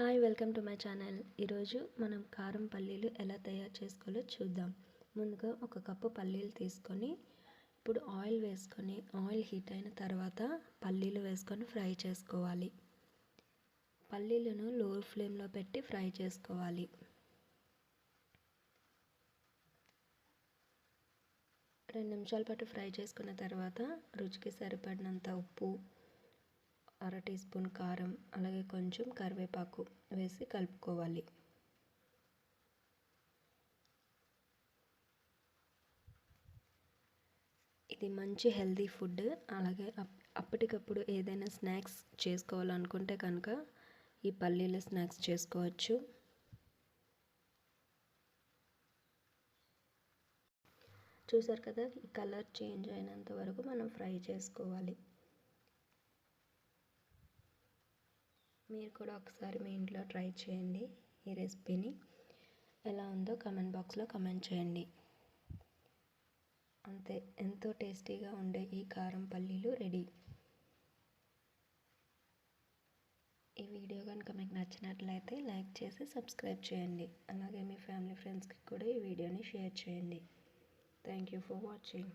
Hi welcome to my channel ఈరోజు మనం కారం పల్లీలు ఎలా తయారు చేసుకోవాలో చూద్దాం. ముందుగా ఒక కప్పు పల్లీలు తీసుకొని ఇప్పుడు ఆయిల్ వేసుకొని ఆయిల్ హీట్ అయిన తర్వాత పల్లీలు వేసుకొని ఫ్రై చేసుకోవాలి. పల్లీలను లో ఫ్లేమ్లో పెట్టి ఫ్రై చేసుకోవాలి. రెండు నిమిషాల పాటు ఫ్రై చేసుకున్న తర్వాత రుచికి సరిపడినంత ఉప్పు అర టీ స్పూన్ కారం అలాగే కొంచెం కరివేపాకు వేసి కలుపుకోవాలి. ఇది మంచి హెల్దీ ఫుడ్. అలాగే అప్పటికప్పుడు ఏదైనా స్నాక్స్ చేసుకోవాలనుకుంటే కనుక ఈ పల్లీల స్నాక్స్ చేసుకోవచ్చు. చూసారు కదా ఈ కలర్ చేంజ్ అయినంత వరకు మనం ఫ్రై చేసుకోవాలి. మీరు కూడా ఒకసారి మీ ఇంట్లో ట్రై చేయండి ఈ రెసిపీని. ఎలా ఉందో కమెంట్ బాక్స్లో కమెంట్ చేయండి. అంతే ఎంతో టేస్టీగా ఉండే ఈ కారం పల్లీలు రెడీ. ఈ వీడియో కనుక మీకు నచ్చినట్లయితే లైక్ చేసి సబ్స్క్రైబ్ చేయండి. అలాగే మీ ఫ్యామిలీ ఫ్రెండ్స్కి కూడా ఈ వీడియోని షేర్ చేయండి. Thank you for watching.